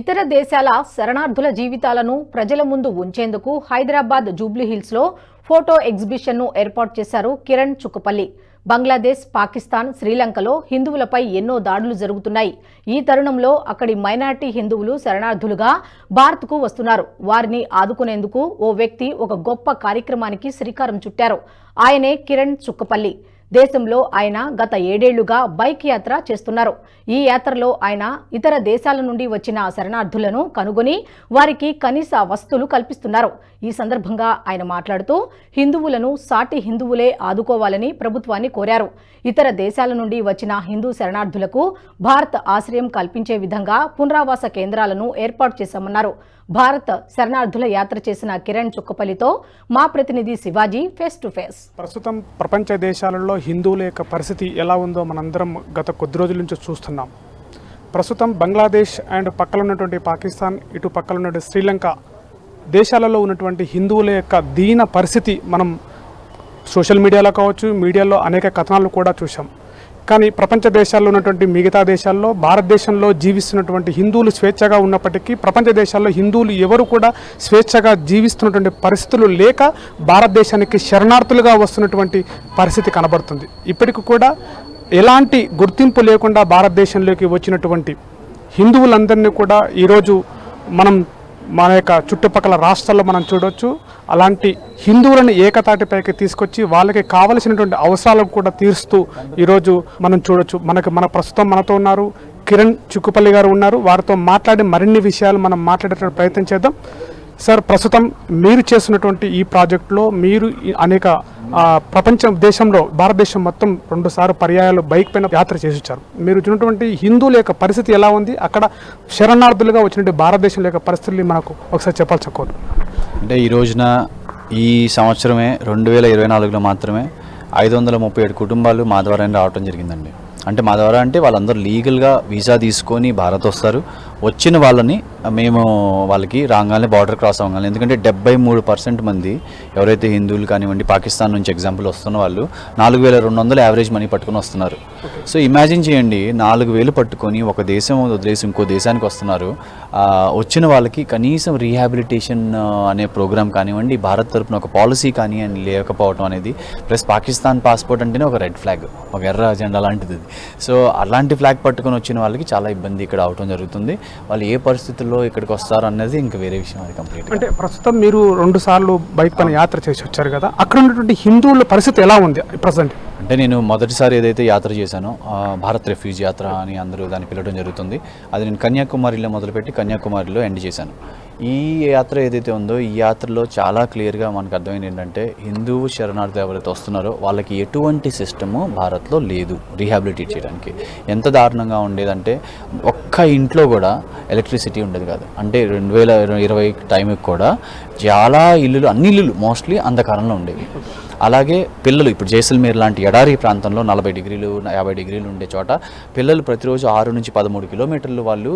ఇతర దేశాల శరణార్థుల జీవితాలను ప్రజల ముందు ఉంచేందుకు హైదరాబాద్ జూబ్లీహిల్స్లో ఫోటో ఎగ్జిబిషన్ను ఏర్పాటు చేశారు కిరణ్ చుక్కపల్లి. బంగ్లాదేశ్ పాకిస్తాన్ శ్రీలంకలో హిందువులపై ఎన్నో దాడులు జరుగుతున్నాయి. ఈ తరుణంలో అక్కడి మైనార్టీ హిందువులు శరణార్థులుగా భారత్కు వస్తున్నారు. వారిని ఆదుకునేందుకు ఓ వ్యక్తి ఒక గొప్ప కార్యక్రమానికి శ్రీకారం చుట్టారు. ఆయనే కిరణ్ చుక్కపల్లి. దేశంలో ఆయన గత ఏడేళ్ళుగా బైక్ యాత్ర చేస్తున్నారు. ఈ యాత్రలో ఆయన ఇతర దేశాల నుండి వచ్చిన శరణార్థులను కనుగొని వారికి కనీస వస్తువులు కల్పిస్తున్నారు. ఈ సందర్భంగా ఆయన మాట్లాడుతూ హిందువులను సాటి హిందువులే ఆదుకోవాలని ప్రభుత్వాన్ని కోరారు. ఇతర దేశాల నుండి వచ్చిన హిందూ శరణార్థులకు భారత్ ఆశ్రయం కల్పించే విధంగా పునరావాస కేంద్రాలను ఏర్పాటు చేశామన్నారు. భారత్ శరణార్థుల యాత్ర చేసిన కిరణ్ చుక్కపల్లితో మా ప్రతినిధి శివాజీ ఫేస్ టు ఫేస్ ప్రస్తుతం ప్రపంచ దేశాలలో హిందువుల యొక్క పరిస్థితి ఎలా ఉందో మనందరం గత కొద్ది రోజుల నుంచి చూస్తున్నాం. ప్రస్తుతం బంగ్లాదేశ్ అండ్ పక్కన ఉన్నటువంటి పాకిస్తాన్ ఇటు పక్కన ఉన్నటువంటి శ్రీలంక దేశాలలో ఉన్నటువంటి హిందువుల యొక్క దీన పరిస్థితి మనం సోషల్ మీడియాలో కావచ్చు మీడియాలో అనేక కథనాలు కూడా చూసాం కానీ ప్రపంచ దేశాల్లో ఉన్నటువంటి మిగతా దేశాల్లో భారతదేశంలో జీవిస్తున్నటువంటి హిందువులు స్వేచ్ఛగా ఉన్నప్పటికీ ప్రపంచ దేశాల్లో హిందువులు ఎవరు కూడా స్వేచ్ఛగా జీవిస్తున్నటువంటి పరిస్థితులు లేక భారతదేశానికి శరణార్థులుగా వస్తున్నటువంటి పరిస్థితి కనబడుతుంది. ఇప్పటికి కూడా ఎలాంటి గుర్తింపు లేకుండా భారతదేశంలోకి వచ్చినటువంటి హిందువులందరినీ కూడా ఈరోజు మనం మన యొక్క చుట్టుపక్కల రాష్ట్రాల్లో మనం చూడవచ్చు అలాంటి హిందువులను ఏకతాటిపైకి తీసుకొచ్చి వాళ్ళకి కావలసినటువంటి అవసరాలను కూడా తీరుస్తూ ఈరోజు మనం చూడొచ్చు. మనకు మన ప్రస్తుతం మనతో ఉన్నారు. కిరణ్ చుక్కుపల్లి గారు ఉన్నారు. వారితో మాట్లాడి మరిన్ని విషయాలు మనం మాట్లాడేటువంటి ప్రయత్నం చేద్దాం. సార్ ప్రస్తుతం మీరు చేసినటువంటి ఈ ప్రాజెక్టులో మీరు అనేక ప్రపంచం దేశంలో భారతదేశం మొత్తం రెండు సార్లు పర్యాయాలు బైక్ పైన యాత్ర చేసి వచ్చారు మీరు చూసినటువంటి హిందువుల యొక్క పరిస్థితి ఎలా ఉంది? అక్కడ శరణార్థులుగా వచ్చినటువంటి భారతదేశం యొక్క పరిస్థితుల్ని మనకు ఒకసారి చెప్పాల్సి కోరు అంటే ఈ రోజున ఈ సంవత్సరమే రెండు వేల ఇరవై నాలుగులో మాత్రమే ఐదు వందల ముప్పై ఏడు కుటుంబాలు మా ద్వారానే రావటం జరిగిందండి. అంటే మా ద్వారా అంటే వాళ్ళందరూ లీగల్గా వీసా తీసుకొని భారత్ వస్తారు. వచ్చిన వాళ్ళని మేము వాళ్ళకి రాగానే బార్డర్ క్రాస్ అవ్వగానే ఎందుకంటే డెబ్బై మూడు పర్సెంట్ మంది ఎవరైతే హిందువులు కానివ్వండి పాకిస్తాన్ నుంచి ఎగ్జాంపుల్ వస్తున్న వాళ్ళు నాలుగు వేల రెండు వందలు యావరేజ్ మనీ పట్టుకొని వస్తున్నారు. సో ఇమాజిన్ చేయండి నాలుగు వేలు పట్టుకొని ఒక దేశం వదిలేసి ఇంకో దేశానికి వస్తున్నారు. వచ్చిన వాళ్ళకి కనీసం రీహాబిలిటేషన్ అనే ప్రోగ్రామ్ కానివ్వండి భారత్ తరపున ఒక పాలసీ కానీ అని లేకపోవడం అనేది ప్లస్ పాకిస్తాన్ పాస్పోర్ట్ అంటేనే ఒక రెడ్ ఫ్లాగ్ ఒక ఎర్ర జెండా లాంటిది. సో అలాంటి ఫ్లాగ్ పట్టుకొని వచ్చిన వాళ్ళకి చాలా ఇబ్బంది ఇక్కడ అవటం జరుగుతుంది. వాళ్ళు ఏ పరిస్థితుల్లో ఇక్కడికి వస్తారు అన్నది ఇంకా వేరే విషయం అది కంప్లీట్ అంటే ప్రస్తుతం మీరు రెండు సార్లు బైక్ పైన యాత్ర చేసి వచ్చారు కదా అక్కడ ఉన్నటువంటి హిందువుల పరిస్థితి ఎలా ఉంది ప్రజెంట్ అంటే నేను మొదటిసారి ఏదైతే యాత్ర చేశానో భారత్ రెఫ్యూజ్ యాత్ర అని అందరూ దాన్ని పిలవడం జరుగుతుంది. అది నేను కన్యాకుమారిలో మొదలుపెట్టి కన్యాకుమారిలో ఎండ్ చేశాను. ఈ యాత్ర ఏదైతే ఉందో ఈ యాత్రలో చాలా క్లియర్గా మనకు అర్థమైంది ఏంటంటే హిందూ శరణార్థి ఎవరైతే వస్తున్నారో వాళ్ళకి ఎటువంటి సిస్టము భారత్లో లేదు రీహాబిలిటేట్ చేయడానికి. ఎంత దారుణంగా ఉండేదంటే ఒక్క ఇంట్లో కూడా ఎలక్ట్రిసిటీ ఉండేది కాదు. అంటే రెండు వేల ఇరవై టైంకి కూడా చాలా ఇల్లులు అన్ని ఇల్లులు మోస్ట్లీ అంధకారంలో ఉండేవి. అలాగే పిల్లలు ఇప్పుడు జైసల్మేర్ లాంటి ఎడారి ప్రాంతంలో నలభై డిగ్రీలు యాభై డిగ్రీలు ఉండే చోట పిల్లలు ప్రతిరోజు ఆరు నుంచి పదమూడు కిలోమీటర్లు వాళ్ళు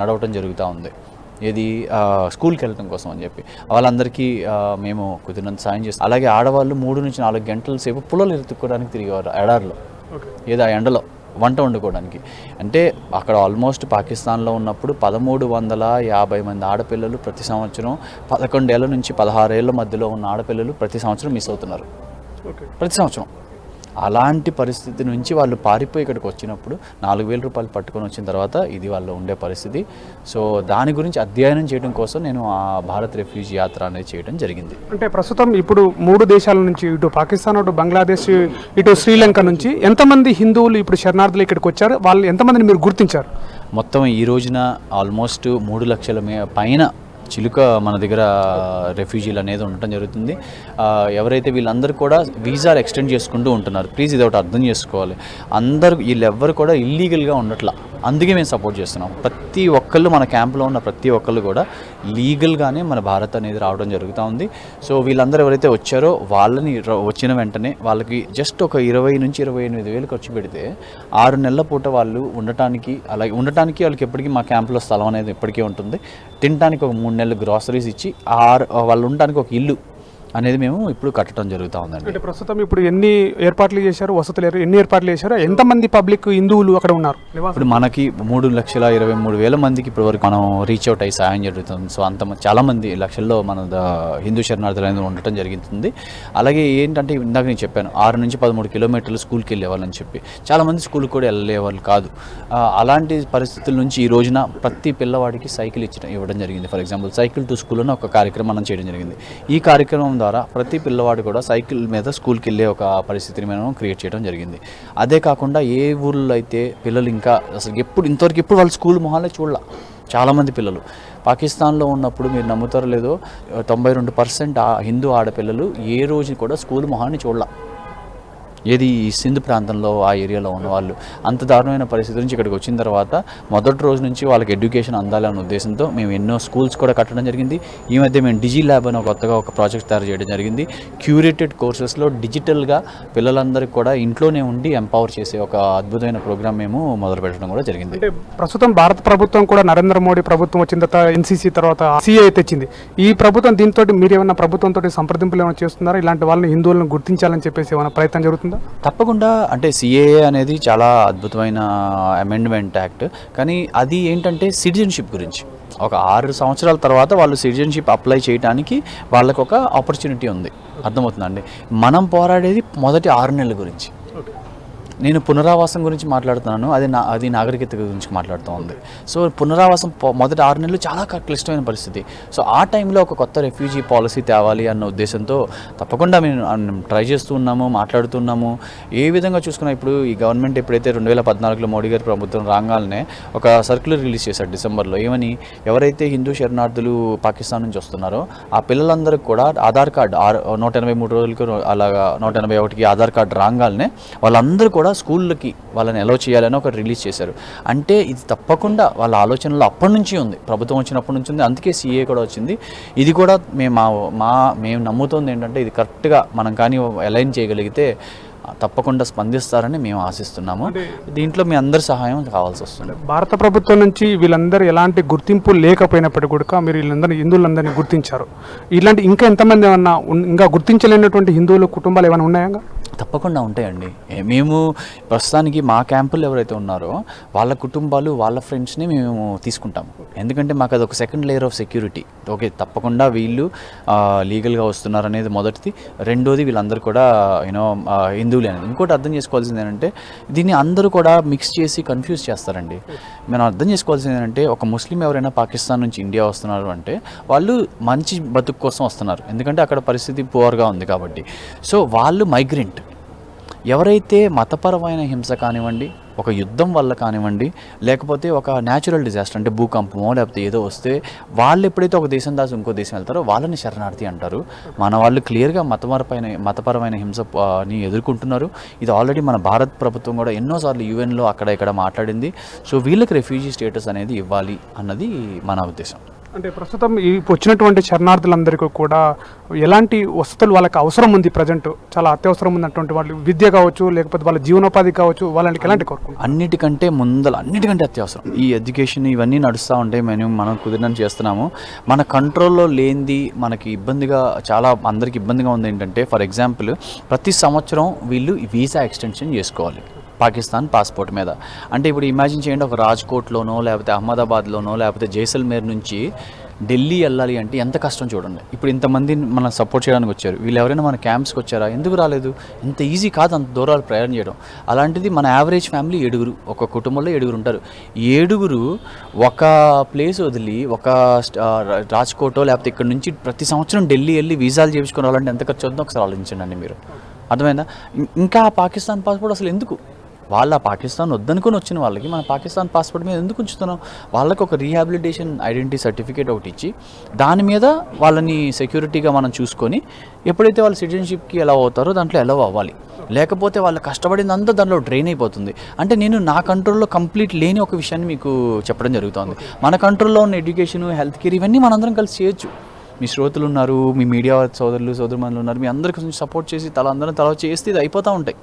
నడవటం జరుగుతూ ఉంది. ఏది స్కూల్కి వెళ్ళడం కోసం అని చెప్పి. వాళ్ళందరికీ మేము కుదిరినంత సాయం చేస్తాం. అలాగే ఆడవాళ్ళు మూడు నుంచి నాలుగు గంటల సేపు పుల్లలు ఎత్తుక్కోవడానికి తిరిగేవారు ఎడారిలో. ఏదో ఆ ఎండలో. వంట వండుకోవడానికి. అంటే అక్కడ ఆల్మోస్ట్ పాకిస్తాన్లో ఉన్నప్పుడు పదమూడు వందల యాభై మంది ఆడపిల్లలు ప్రతి సంవత్సరం పదకొండేళ్ళ నుంచి పదహారేళ్ళ మధ్యలో ఉన్న ఆడపిల్లలు ప్రతి సంవత్సరం మిస్ అవుతున్నారు. ఓకే. ప్రతి సంవత్సరం. అలాంటి పరిస్థితి నుంచి వాళ్ళు పారిపోయి ఇక్కడికి వచ్చినప్పుడు నాలుగు వేల రూపాయలు పట్టుకొని వచ్చిన తర్వాత ఇది వాళ్ళు ఉండే పరిస్థితి. సో దాని గురించి అధ్యయనం చేయడం కోసం నేను ఆ భారత్ రెఫ్యూజ్ యాత్ర అనేది చేయడం జరిగింది. అంటే ప్రస్తుతం ఇప్పుడు మూడు దేశాల నుంచి ఇటు పాకిస్తాన్ అటు బంగ్లాదేశ్ ఇటు శ్రీలంక నుంచి ఎంతమంది హిందువులు ఇప్పుడు శరణార్థులు ఇక్కడికి వచ్చారు? వాళ్ళు ఎంతమందిని మీరు గుర్తించారు? మొత్తం ఈ రోజున ఆల్మోస్ట్ మూడు లక్షల పైన చిలుక మన దగ్గర రెఫ్యూజీలు అనేది ఉండటం జరుగుతుంది. ఎవరైతే వీళ్ళందరూ కూడా వీసాలు ఎక్స్టెండ్ చేసుకుంటూ ఉంటున్నారు ప్లీజ్ ఇది ఒకటి అర్థం చేసుకోవాలి. అందరు వీళ్ళెవ్వరు కూడా ఇల్లీగల్గా ఉండట్లా. అందుకే మేము సపోర్ట్ చేస్తున్నాం. ప్రతి ఒక్కళ్ళు మన క్యాంప్లో ఉన్న ప్రతి ఒక్కళ్ళు కూడా లీగల్గానే మన భారత్ అనేది రావడం జరుగుతూ ఉంది. సో వీళ్ళందరూ ఎవరైతే వచ్చారో వాళ్ళని వచ్చిన వెంటనే వాళ్ళకి జస్ట్ ఒక ఇరవై నుంచి ఇరవై ఎనిమిది వేలు ఖర్చు పెడితే ఆరు నెలల పూట వాళ్ళు ఉండటానికి అలాగే ఉండటానికి వాళ్ళకి ఎప్పటికీ మా క్యాంప్లో స్థలం అనేది ఎప్పటికీ ఉంటుంది. తినడానికి ఒక మూడు నెలలు గ్రాసరీస్ ఇచ్చి ఆరు వాళ్ళు ఉండటానికి ఒక ఇల్లు అనేది మేము ఇప్పుడు కట్టడం జరుగుతూ ఉందండి. అంటే ప్రస్తుతం ఇప్పుడు ఎన్ని ఏర్పాట్లు చేశారు వసతులు ఎన్ని ఏర్పాట్లు చేశారు ఎంతమంది పబ్లిక్ హిందువులు అక్కడ ఉన్నారు? ఇప్పుడు మనకి మూడు లక్షల ఇరవై మూడు వేల మందికి ఇప్పటి వరకు మనం రీచ్ అవుట్ అయ్యి సాయం జరుగుతుంది. సో అంత చాలా మంది లక్షల్లో మన హిందూ శరణార్థులు అనేది ఉండటం జరుగుతుంది. అలాగే ఏంటంటే ఇందాక నేను చెప్పాను ఆరు నుంచి పదమూడు కిలోమీటర్లు స్కూల్కి వెళ్ళేవాళ్ళని చెప్పి. చాలా మంది స్కూల్కి కూడా వెళ్ళేవాళ్ళు కాదు. అలాంటి పరిస్థితుల నుంచి ఈ రోజున ప్రతి పిల్లవాడికి సైకిల్ ఇచ్చడం ఇవ్వడం జరిగింది. For example cycle to school అని ఒక కార్యక్రమం మనం చేయడం జరిగింది. ఈ కార్యక్రమం ద్వారా ప్రతి పిల్లవాడు కూడా సైకిల్ మీద స్కూల్కి వెళ్ళే ఒక పరిస్థితిని మనం క్రియేట్ చేయడం జరిగింది. అదే కాకుండా ఏ ఊళ్ళో అయితే పిల్లలు ఇంకా అసలు ఎప్పుడు ఇంతవరకు ఎప్పుడు వాళ్ళు స్కూల్ మొహాలే చూడాల. చాలామంది పిల్లలు. పాకిస్తాన్లో ఉన్నప్పుడు మీరు నమ్ముతారో లేదో తొంభై రెండు పర్సెంట్ హిందూ ఆడపిల్లలు ఏ రోజు కూడా స్కూల్ మొహాన్ని చూడాల. ఏది ఈ సింధు ప్రాంతంలో ఆ ఏరియాలో ఉన్న వాళ్ళు అంత దారుణమైన పరిస్థితి నుంచి ఇక్కడికి వచ్చిన తర్వాత మొదటి రోజు నుంచి వాళ్ళకి ఎడ్యుకేషన్ అందాలనే ఉద్దేశంతో మేము ఎన్నో స్కూల్స్ కూడా కట్టడం జరిగింది. ఈ మధ్య మేము డిజీ ల్యాబ్ అని కొత్తగా ఒక ప్రాజెక్ట్ తయారు చేయడం జరిగింది. క్యూరేటెడ్ కోర్సెస్లో డిజిటల్గా పిల్లలందరికీ కూడా ఇంట్లోనే ఉండి ఎంపవర్ చేసే ఒక అద్భుతమైన ప్రోగ్రామ్ మేము మొదలు పెట్టడం కూడా జరిగింది. అంటే ప్రస్తుతం భారత ప్రభుత్వం కూడా నరేంద్ర మోడీ ప్రభుత్వం వచ్చిన తర్వాత ఎన్సీసీ తర్వాత సిఐ తెచ్చింది. ఈ ప్రభుత్వం దీంతో మీరు ఏమైనా ప్రభుత్వంతో సంప్రదింపులు ఏమైనా చేస్తున్నారా? ఇలాంటి వాళ్ళని హిందువులను గుర్తించాలని చెప్పేసి ఏమైనా ప్రయత్నం జరుగుతుంది? తప్పకుండా. అంటే సిఏఏ అనేది చాలా అద్భుతమైన అమెండ్మెంట్ యాక్ట్ కానీ అది ఏంటంటే సిటిజన్షిప్ గురించి. ఒక ఆరు సంవత్సరాల తర్వాత వాళ్ళు సిటిజన్షిప్ అప్లై చేయడానికి వాళ్ళకు ఒక ఆపర్చునిటీ ఉంది అర్థమవుతుందండి మనం పోరాడేది మొదటి ఆరు నెలల గురించి. నేను పునరావాసం గురించి మాట్లాడుతున్నాను. అది నా అది నాగరికత గురించి మాట్లాడుతూ ఉంది. సో పునరావాసం మొదటి ఆరు నెలలు చాలా క్లిష్టమైన పరిస్థితి. సో ఆ టైంలో ఒక కొత్త రెఫ్యూజీ పాలసీ తేవాలి అన్న ఉద్దేశంతో తప్పకుండా మేము ట్రై చేస్తూ ఉన్నాము మాట్లాడుతున్నాము. ఏ విధంగా చూసుకున్నా ఇప్పుడు ఈ గవర్నమెంట్ ఎప్పుడైతే రెండు వేల పద్నాలుగులో మోడీ గారి ప్రభుత్వం రాగానే ఒక సర్క్యులర్ రిలీజ్ చేశారు డిసెంబర్లో. ఏమని? ఎవరైతే హిందూ శరణార్థులు పాకిస్తాన్ నుంచి వస్తున్నారో ఆ పిల్లలందరికీ కూడా ఆధార్ కార్డు ఆరు నూట ఎనభై మూడు రోజులకు అలాగా నూట ఎనభై ఒకటికి ఆధార్ కార్డు రాగానే వాళ్ళందరూ కూడా స్కూళ్ళకి వాళ్ళని ఎలా చేయాలని ఒకటి రిలీజ్ చేశారు. అంటే ఇది తప్పకుండా వాళ్ళ ఆలోచనలో అప్పటి నుంచి ఉంది. ప్రభుత్వం వచ్చినప్పటి నుంచి ఉంది. అందుకే సీఏ కూడా వచ్చింది. ఇది కూడా మేము మా మా మేము నమ్ముతోంది ఏంటంటే ఇది కరెక్ట్గా మనం కానీ అలైన్ చేయగలిగితే తప్పకుండా స్పందిస్తారని మేము ఆశిస్తున్నాము. దీంట్లో మీ అందరి సహాయం కావాల్సి వస్తుంది. భారత ప్రభుత్వం నుంచి వీళ్ళందరూ ఎలాంటి గుర్తింపు లేకపోయినప్పటికీ కూడా మీరు వీళ్ళందరినీ హిందువులందరినీ గుర్తించారు. ఇలాంటి ఇంకా ఎంతమంది ఏమన్నా ఇంకా గుర్తించలేనటువంటి హిందువులు కుటుంబాలు ఏమైనా ఉన్నాయా? తప్పకుండా ఉంటాయండి. మేము ప్రస్తుతానికి మా క్యాంపులు ఎవరైతే ఉన్నారో వాళ్ళ కుటుంబాలు వాళ్ళ ఫ్రెండ్స్ని మేము తీసుకుంటాం. ఎందుకంటే మాకు అది ఒక second layer of security. Okay తప్పకుండా వీళ్ళు లీగల్గా వస్తున్నారు అనేది మొదటిది. రెండోది వీళ్ళందరూ కూడా యూనో హిందువులే అనేది. ఇంకోటి అర్థం చేసుకోవాల్సింది ఏంటంటే దీన్ని అందరూ కూడా మిక్స్ చేసి కన్ఫ్యూజ్ చేస్తారండి. మనం అర్థం చేసుకోవాల్సింది ఏంటంటే ఒక ముస్లిం ఎవరైనా పాకిస్తాన్ నుంచి ఇండియా వస్తున్నారు అంటే వాళ్ళు మంచి బతుకు కోసం వస్తున్నారు. ఎందుకంటే అక్కడ పరిస్థితి పువర్గా ఉంది కాబట్టి. సో వాళ్ళు మైగ్రెంట్ ఎవరైతే మతపరమైన హింస కానివ్వండి ఒక యుద్ధం వల్ల కానివ్వండి లేకపోతే ఒక న్యాచురల్ డిజాస్టర్ అంటే భూకంపమో లేకపోతే ఏదో వస్తే వాళ్ళు ఎప్పుడైతే ఒక దేశం దాచి ఇంకో దేశం వెళ్తారో వాళ్ళని శరణార్థి అంటారు. మన వాళ్ళు క్లియర్గా మతపరమైన మతపరమైన హింస ఎదుర్కొంటున్నారు. ఇది ఆల్రెడీ మన భారత్ ప్రభుత్వం కూడా ఎన్నోసార్లు యూఎన్లో అక్కడ ఇక్కడ మాట్లాడింది. సో వీళ్ళకి రెఫ్యూజీ స్టేటస్ అనేది ఇవ్వాలి అన్నది మన ఉద్దేశం. అంటే ప్రస్తుతం ఈ వచ్చినటువంటి శరణార్థులందరికీ కూడా ఎలాంటి వసతులు వాళ్ళకి అవసరం ఉంది ప్రజెంట్? చాలా అత్యవసరం ఉన్నటువంటి వాళ్ళు విద్య కావచ్చు లేకపోతే వాళ్ళ జీవనోపాధి కావచ్చు వాళ్ళకి ఎలాంటి కోరుకుంటారు? అన్నిటికంటే ముందల అన్నిటికంటే అత్యవసరం. ఈ ఎడ్యుకేషన్ ఇవన్నీ నడుస్తూ ఉంటాయి మేము మనం కుదిరినని చేస్తున్నాము. మన కంట్రోల్లో లేనిది మనకి ఇబ్బందిగా చాలా అందరికి ఇబ్బందిగా ఉంది ఏంటంటే ఫర్ ఎగ్జాంపుల్ ప్రతి సంవత్సరం వీళ్ళు వీసా ఎక్స్టెన్షన్ చేసుకోవాలి. పాకిస్తాన్ పాస్పోర్ట్ మీద. అంటే ఇప్పుడు ఇమాజిన్ చేయండి ఒక రాజ్కోట్లోనో లేకపోతే అహ్మదాబాద్లోనో లేకపోతే జైసల్మేర్ నుంచి ఢిల్లీ వెళ్ళాలి అంటే ఎంత కష్టం చూడండి. ఇప్పుడు ఇంతమంది మనం సపోర్ట్ చేయడానికి వచ్చారు. వీళ్ళు ఎవరైనా మన క్యాంప్స్కి వచ్చారా? ఎందుకు రాలేదు? ఇంత ఈజీ కాదు అంత దూరాలు ప్రయాణం చేయడం. అలాంటిది మన యావరేజ్ ఫ్యామిలీ ఏడుగురు ఒక కుటుంబంలో ఏడుగురు ఉంటారు. ఏడుగురు ఒక ప్లేస్ వదిలి ఒక రాజ్కోటో లేకపోతే ఇక్కడ నుంచి ప్రతి సంవత్సరం ఢిల్లీ వెళ్ళి వీసాలు చేయించుకుని రావాలంటే ఎంత ఖర్చు అవుతుందో ఒకసారి ఆలోచించండి మీరు. అర్థమైందా? ఇంకా పాకిస్తాన్ పాస్పోర్ట్ అసలు ఎందుకు? వాళ్ళ పాకిస్తాన్ వద్దనుకొని వచ్చిన వాళ్ళకి మన పాకిస్తాన్ పాస్పోర్ట్ మీద ఎందుకు ఉంచుతున్నాం వాళ్ళకి ఒక రీహాబిలిటేషన్ ఐడెంటిటీ సర్టిఫికేట్ ఒకటి ఇచ్చి దాని మీద వాళ్ళని సెక్యూరిటీగా మనం చూసుకొని ఎప్పుడైతే వాళ్ళు సిటిజన్షిప్కి ఎలా అవుతారో దాంట్లో ఎలా అవ్వాలి. లేకపోతే వాళ్ళు కష్టపడిందంతా దాంట్లో డ్రైన్ అయిపోతుంది. అంటే నేను నా కంట్రోల్లో కంప్లీట్ లేని ఒక విషయాన్ని మీకు చెప్పడం జరుగుతుంది. మన కంట్రోల్లో ఉన్న ఎడ్యుకేషన్ హెల్త్ కేర్ ఇవన్నీ మనందరం కలిసి చేయొచ్చు. మీ శ్రోతలు ఉన్నారు మీ మీడియా సోదరులు సోదరుమణులు ఉన్నారు మీ అందరికి కొంచెం సపోర్ట్ చేసి తల అందరం తల చేస్తే ఇది అయిపోతూ ఉంటాయి.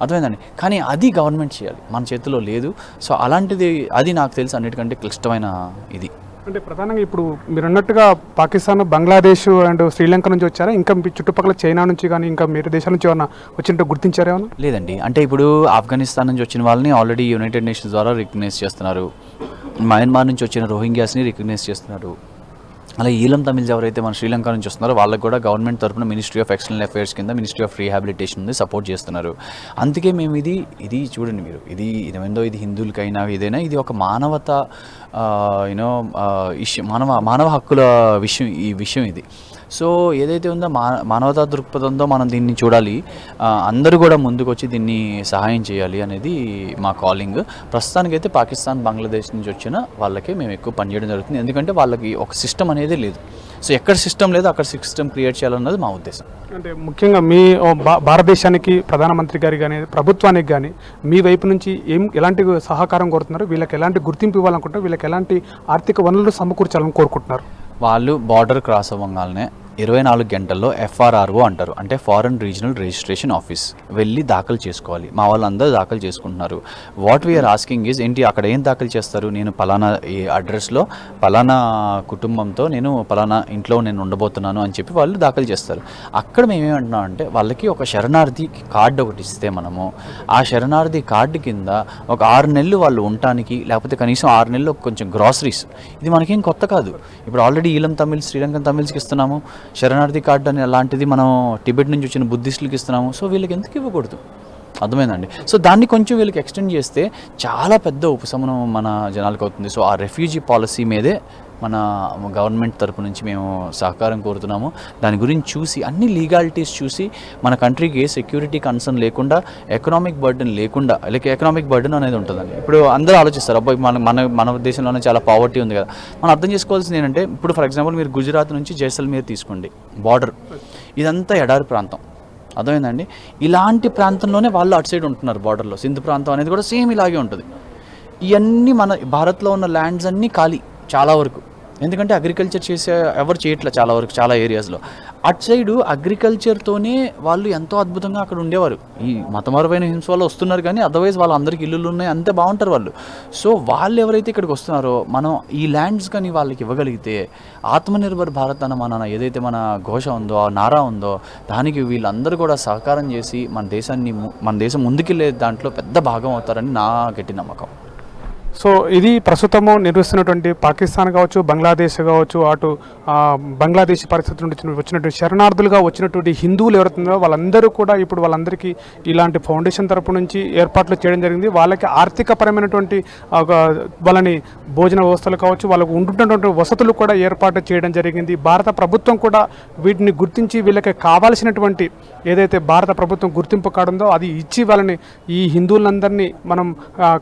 అర్థమైందండి? కానీ అది గవర్నమెంట్ చేయాలి. మన చేతిలో లేదు. సో అలాంటిది అది నాకు తెలిసి అన్నిటికంటే క్లిష్టమైన ఇది. అంటే ప్రధానంగా ఇప్పుడు మీరు అన్నట్టుగా పాకిస్తాన్ బంగ్లాదేశ్ అండ్ శ్రీలంక నుంచి వచ్చారా? ఇంకా మీ చుట్టుపక్కల చైనా నుంచి కానీ ఇంకా వేరే దేశాల నుంచి ఏమన్నా వచ్చినట్టు గుర్తించారా ఏమన్నా? లేదండి. అంటే ఇప్పుడు ఆఫ్ఘనిస్తాన్ నుంచి వచ్చిన వాళ్ళని ఆల్రెడీ యునైటెడ్ నేషన్స్ ద్వారా రికగ్నైజ్ చేస్తున్నారు. మయన్మార్ నుంచి వచ్చిన రోహింగ్యాస్ని రికగ్నైజ్ చేస్తున్నారు. అలా ఈలం తమిళ్ ఎవరైతే మన శ్రీలంక నుంచి వస్తున్నారో వాళ్ళకి కూడా గవర్నమెంట్ తరఫున మినిస్ట్రీ ఆఫ్ ఎక్స్టర్నల్ అఫైర్స్ కింద మినిస్ట్రీ ఆఫ్ రీహాబిలిటేషన్ ఉంది సపోర్ట్ చేస్తున్నారు. అందుకే మేము ఇది ఇది చూడండి మీరు. ఇది ఇదేందో ఇది హిందువులకైనా ఏదైనా ఇది ఒక మానవత యూనో ఇష్యూ మానవ మానవ హక్కుల విషయం ఈ విషయం ఇది. సో ఏదైతే ఉందో మానవతా దృక్పథంతో మనం దీన్ని చూడాలి. అందరూ కూడా ముందుకు వచ్చి దీన్ని సహాయం చేయాలి అనేది మా కాలింగ్. ప్రస్తుతానికైతే పాకిస్తాన్ బంగ్లాదేశ్ నుంచి వచ్చిన వాళ్ళకే మేము ఎక్కువ పనిచేయడం జరుగుతుంది. ఎందుకంటే వాళ్ళకి ఒక సిస్టమ్ అనేది లేదు. సో ఎక్కడ సిస్టమ్ లేదు అక్కడ సిస్టమ్ క్రియేట్ చేయాలన్నది మా ఉద్దేశం. అంటే ముఖ్యంగా మీ భారతదేశానికి ప్రధానమంత్రి గారి కానీ ప్రభుత్వానికి కానీ మీ వైపు నుంచి ఏం ఎలాంటి సహకారం కోరుతున్నారు? వీళ్ళకి ఎలాంటి గుర్తింపు ఇవ్వాలనుకుంటారు వీళ్ళకి ఎలాంటి ఆర్థిక వనరులు సమకూర్చాలని కోరుకుంటున్నారు? వాళ్ళు బార్డర్ క్రాస్ అవ్వగానే ఇరవై నాలుగు గంటల్లో ఎఫ్ఆర్ఆర్ఓ అంటారు. అంటే ఫారెన్ రీజనల్ రిజిస్ట్రేషన్ ఆఫీస్ వెళ్ళి దాఖలు చేసుకోవాలి. మా వాళ్ళందరూ దాఖలు చేసుకుంటున్నారు. వాట్ వీఆర్ ఆస్కింగ్ ఈజ్ ఏంటి అక్కడ ఏం దాఖలు చేస్తారు? నేను పలానా ఈ అడ్రస్లో పలానా కుటుంబంతో నేను పలానా ఇంట్లో నేను ఉండబోతున్నాను అని చెప్పి వాళ్ళు దాఖలు చేస్తారు. అక్కడ మేము అంటే వాళ్ళకి ఒక శరణార్థి కార్డు ఒకటి ఇస్తే మనము ఆ శరణార్థి కార్డు కింద ఒక ఆరు నెలలు వాళ్ళు ఉండటానికి లేకపోతే కనీసం ఆరు నెలలు కొంచెం గ్రాసరీస్ ఇది మనకేం కొత్త కాదు. ఇప్పుడు ఆల్రెడీ ఈలం తమిళ్ శ్రీలంకన్ తమిళ్స్కి ఇస్తున్నాము. శరణార్థి కార్డు అని అలాంటిది మనం టిబెట్ నుంచి వచ్చిన బుద్ధిస్టులకు ఇస్తున్నాము. సో వీళ్ళకి ఎందుకు ఇవ్వకూడదు? అర్థమైందండి. సో దాన్ని కొంచెం వీళ్ళకి ఎక్స్టెండ్ చేస్తే చాలా పెద్ద ఉపశమనం మన జనాలకు అవుతుంది. సో ఆ రెఫ్యూజీ పాలసీ మీదే మన గవర్నమెంట్ తరపు నుంచి మేము సహకారం కోరుతున్నాము. దాని గురించి చూసి అన్ని లీగాలిటీస్ చూసి మన కంట్రీకి ఏ సెక్యూరిటీ కన్సర్న్ లేకుండా ఎకనామిక్ బర్డెన్ లేకుండా లైక్ ఎకనామిక్ బర్డెన్ అనేది ఉంటుందండి. ఇప్పుడు అందరూ ఆలోచిస్తారు అబ్బాయి మన మన మన దేశంలోనే చాలా పావర్టీ ఉంది కదా. మనం అర్థం చేసుకోవాల్సింది ఏంటంటే ఇప్పుడు ఫర్ ఎగ్జాంపుల్ మీరు గుజరాత్ నుంచి జైసల్మేర్ తీసుకోండి బార్డర్ ఇదంతా ఎడారి ప్రాంతం. అర్థమైందండి? ఇలాంటి ప్రాంతంలోనే వాళ్ళు అటు సైడ్ ఉంటున్నారు బార్డర్లో సింధు ప్రాంతం అనేది కూడా సేమ్ ఇలాగే ఉంటుంది. ఇవన్నీ మన భారత్లో ఉన్న ల్యాండ్స్ అన్నీ ఖాళీ చాలా వరకు. ఎందుకంటే అగ్రికల్చర్ చేసే ఎవరు చేయట్లే చాలా వరకు చాలా ఏరియాస్లో అటు సైడు అగ్రికల్చర్తోనే వాళ్ళు ఎంతో అద్భుతంగా అక్కడ ఉండేవారు. ఈ మతమరమైన హింస వల్ల వస్తున్నారు కానీ అదర్వైజ్ వాళ్ళందరికీ ఇల్లులు ఉన్నాయి అంతే బాగుంటారు వాళ్ళు. సో వాళ్ళు ఎవరైతే ఇక్కడికి వస్తున్నారో మనం ఈ ల్యాండ్స్ కానీ వాళ్ళకి ఇవ్వగలిగితే ఆత్మనిర్భర్ భారత్ అన్న మన ఏదైతే మన ఘోష ఉందో ఆ నారా ఉందో దానికి వీళ్ళందరూ కూడా సహకారం చేసి మన దేశాన్ని ము- మన దేశం ముందుకెళ్ళే దాంట్లో పెద్ద భాగం అవుతారని నా గట్టి నమ్మకం. సో ఇది ప్రస్తుతము నిర్వహిస్తున్నటువంటి పాకిస్తాన్ కావచ్చు బంగ్లాదేశ్ కావచ్చు అటు బంగ్లాదేశ్ పరిస్థితి నుండి వచ్చినటువంటి శరణార్థులుగా వచ్చినటువంటి హిందువులు ఎవరుతుందో వాళ్ళందరూ కూడా ఇప్పుడు వాళ్ళందరికీ ఇలాంటి ఫౌండేషన్ తరపు నుంచి ఏర్పాట్లు చేయడం జరిగింది. వాళ్ళకి ఆర్థికపరమైనటువంటి ఒక వాళ్ళని భోజన వ్యవస్థలు కావచ్చు వాళ్ళకు ఉంటున్నటువంటి వసతులు కూడా ఏర్పాటు చేయడం జరిగింది. భారత ప్రభుత్వం కూడా వీటిని గుర్తించి వీళ్ళకి కావాల్సినటువంటి ఏదైతే భారత ప్రభుత్వం గుర్తింపు కాడుందో అది ఇచ్చి వాళ్ళని ఈ హిందువులందరినీ మనం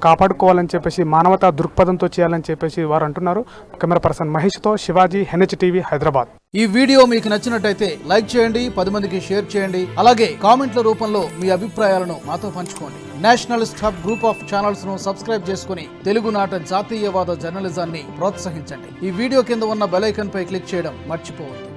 కాపాడుకోవాలని చెప్పేసి మానవతా దృక్పథంతో చేయాలని చెప్పేసి వారు అంటున్నారు. Camera person మహేష్తో Shivaji N H TV Hyderabad. ఈ వీడియో మీకు నచ్చినట్టయితే లైక్ చేయండి పది మందికి షేర్ చేయండి అలాగే కామెంట్ల రూపంలో మీ అభిప్రాయాలను మాతో పంచుకోండి. నేషనల్ హబ్ గ్రూప్ ఆఫ్ ఛానల్స్ను సబ్స్క్రైబ్ చేసుకుని తెలుగునాట జాతీయవాద జర్నలిజాన్ని ప్రోత్సహించండి. ఈ వీడియో కింద ఉన్న బెలైకన్ పై క్లిక్ చేయడం మర్చిపోవద్దు.